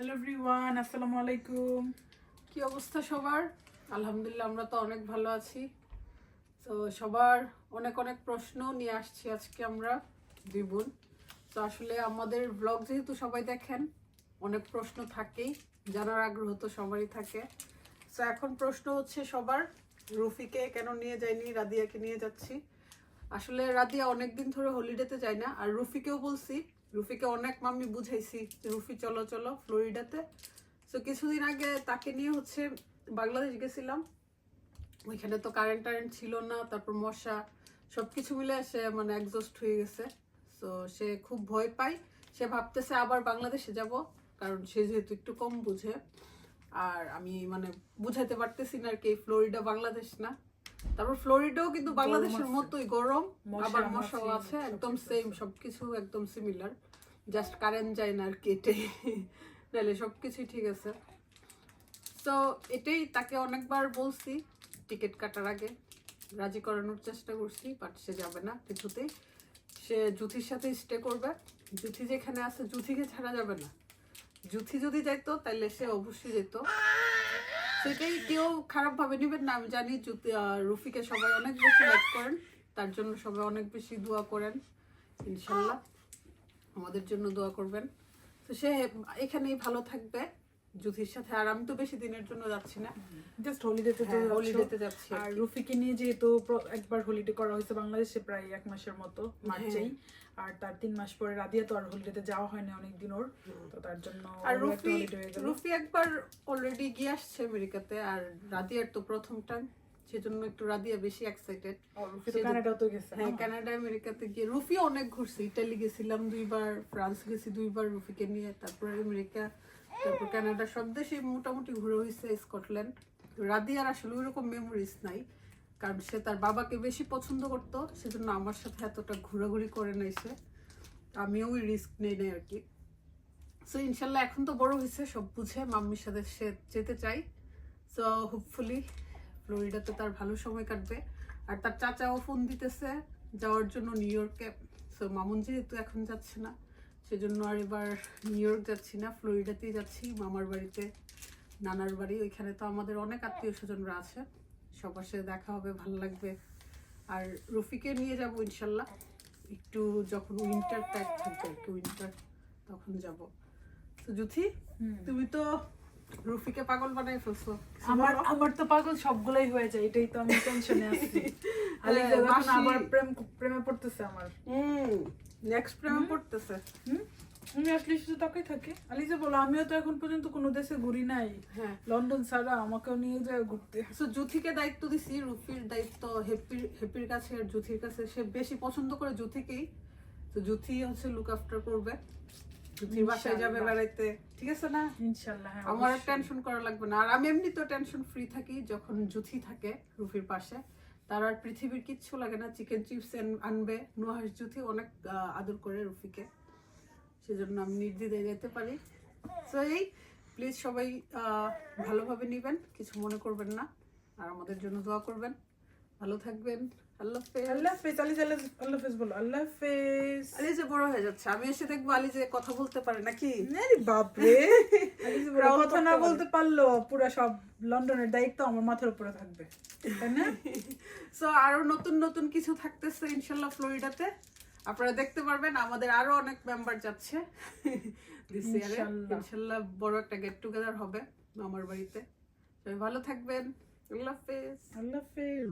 Hello everyone আসসালামু আলাইকুম। কি অবস্থা সবার? আলহামদুলিল্লাহ, আমরা তো অনেক ভালো আছি। তো সবার অনেক অনেক প্রশ্ন নিয়ে আসছি আজকে আমরা, দুই বোন। তো আসলে আমাদের ব্লগ যেহেতু সবাই দেখেন, অনেক প্রশ্ন থাকেই, জানার আগ্রহ তো সবারই থাকে। তো এখন প্রশ্ন হচ্ছে সবার, রুফিকে কেন নিয়ে যাইনি, রাদিয়াকে নিয়ে যাচ্ছি? আসলে রাদিয়া অনেকদিন ধরে হলিডেতে যায় না, আর রুফিকেও বলছি রুফিকে অনেক মাম্মি বুঝাইছি রুফি, চলো চলো ফ্লোরিডাতে। তো কিছুদিন আগে তাকে নিয়ে হচ্ছে বাংলাদেশ গেছিলাম। ওইখানে তো কারেন্ট টারেন্ট ছিল না, তারপর মশা সব কিছু মিলে সে মানে একজস্ট হয়ে গেছে। তো সে খুব ভয় পায়। সে ভাবতেছে আবার বাংলাদেশে যাব, কারণ সে যেহেতু একটু কম বুঝে। আর আমি মানে বুঝাইতে পারতেছি না আর কি ফ্লোরিডা বাংলাদেশ না। তারপর ফ্লোরিডাও কিন্তু বাংলাদেশের মতোই গরম আবার মশাও আছে একদম সেম সবকিছু একদম সিমিলার জাস্ট কারেন্ট যায় না আর কি এটাই। নাহলে সবকিছুই ঠিক আছে। তো এটাই তাকে অনেকবার বলছি টিকিট কাটার আগে। রাজি করানোর চেষ্টা করছি বাট সে যাবে না কিছুতেই। সে জুথির সাথে স্টে করবে। জুথি যেখানে আছে জুথিকে ছাড়া যাবে না। জুথি যদি যাইতো তাহলে সে অবশ্যই যেত। সেটাই কেউ খারাপ ভাবে নিবেন না। আমি জানি রুফিকে সবাই অনেক বেশি লাইক করেন। তার জন্য সবাই অনেক বেশি দোয়া করেন, ইনশাল্লাহ। আমাদের জন্য দোয়া করবেন। তো সে এখানেই ভালো থাকবে। জুথির সাথে আর আমি তো বেশি দিনের জন্য যাচ্ছি না। জাস্ট হলিডেতে তো হ্যাঁ, হলিডেতে যাচ্ছি আর। রুফিকে নিয়ে যেহেতু একবার হলিডে করা হয়েছে বাংলাদেশে প্রায় এক মাসের মতো মার্চেই। আর তার তিন মাস পরে রাদিয়া তো আর হলিডেতে যাওয়া হয়নি অনেকদিন ওর। তো তার জন্য আর রুফি হয়ে। রুফি একবার অলরেডি গিয়ে আসছে আমেরিকাতে আর রাদিয়ার তো প্রথম টাইম সেজন্য একটু রাদিয়া বেশি এক্সাইটেড রুফি তো গেছে। হ্যাঁ না? কানাডা আমেরিকাতে গিয়ে রুফি অনেক ঘুরছি। ইটালি গেছিলাম দুইবার ফ্রান্স গেছি দুইবার রুফিকে নিয়ে তারপর আমেরিকা। তারপর কানাডা সব দেশে মোটামুটি ঘুরে হয়েছে স্কটল্যান্ড। রাদিয়ার আসলে ওইরকম মেমোরিজ নাই, কারণ সে তার বাবাকে বেশি পছন্দ করতো, সেজন্য আমার সাথে এতটা ঘোরাঘুরি করে সে। আমিও ওই রিস্ক নেই নাই আর কি। সো ইনশাল্লাহ এখন তো বড় হয়েছে সব বুঝে মাম্মির সাথে সে যেতে চাই। সো হোপফুলি ফ্লোরিডাতে তার ভালো সময় কাটবে। আর তার চাচাও ফোন দিতেছে যাওয়ার জন্য নিউ ইয়র্কে সো মামুন যেহেতু এখন যাচ্ছে না সেজন্য আর এবার নিউ ইয়র্ক যাচ্ছি না ফ্লোরিডাতেই যাচ্ছি মামার বাড়িতে নানার বাড়ি ওইখানে তো আমাদের অনেক আত্মীয় স্বজনরা আছে। সবার সাথে দেখা হবে ভালো লাগবে। আর রফিকে নিয়ে যাব ইনশাল্লাহ। একটু যখন উইন্টার টাইপ থাকবে একটু উইন্টার তখন যাব। তো জুথি তুমি তো রফিকে পাগল বানাই ফেলছো। আমার আমার তো পাগল সবগুলাই হয়ে যায় এটাই তো আমি টেনশনে আছি। আলিজা হ্যাঁ, আবার প্রেম প্রেমে পড়তেছে আমার। হুম। নেক্সট প্রেমে পড়তেছে হুম? আমি আসলে শুধু তাকাই থাকি। আলিজা বলো আমিও তো এখন পর্যন্ত কোনো দেশে ঘুরি নাই। হ্যাঁ। লন্ডন ছাড়া আমাকেও নিয়ে যায় ঘুরতে। সো জুথিকে দায়িত্ব দিছি রুফির দায়িত্ব হেপির হেপির কাছে আর জুথির কাছে। সে বেশি পছন্দ করে জুথিকেই তো জুথি হচ্ছে লুক আফটার করবে। জুথির বাসায় যাবে। বেড়াইতে। ঠিক আছে না? ইনশাল্লাহ হ্যাঁ আমার। টেনশন করা লাগবে না। আর আমি এমনি তো টেনশন ফ্রি থাকি যখন জুথি থাকে রুফির পাশে। তার আর পৃথিবীর কিচ্ছু লাগে না। চিকেন চিপস আনবে নুহাস জুথি অনেক আদর করে রুফিকে। সেজন্য আমি নির্দ্বিধায় যেতে পারি। সো এই প্লিজ সবাই ভালোভাবে নেবেন, কিছু মনে করবেন না। আর আমাদের জন্য দোয়া করবেন। ভালো থাকবেন। আল্লাহ হাফেজ। আল্লাহ হাফেজ আলিজা আল্লাহ আল্লাহ হাফেজ বলো আল্লাহ হাফেজ। আলি যে বড় হয়ে যাচ্ছে আমি এসে দেখব আলি যে কথা বলতে পারে নাকি? আরে বাপরে আলিজা বলো, কথা না বলতে পারল পুরো সব লন্ডনের দায়িত্ব আমার মাথার উপরে থাকবে তাই না? সো আরও নতুন নতুন কিছু থাকতেছে ইনশাল্লাহ ফ্লোরিডাতে। আপনারা দেখতে পারবেন আমাদের আরও অনেক মেম্বার যাচ্ছে দিস ইয়ারে ইনশাল্লাহ। বড় একটা গেট টুগেদার হবে আমার বাড়িতে। সবাই ভালো থাকবেন। আল্লাহ হাফেজ। আল্লাহ হাফেজ।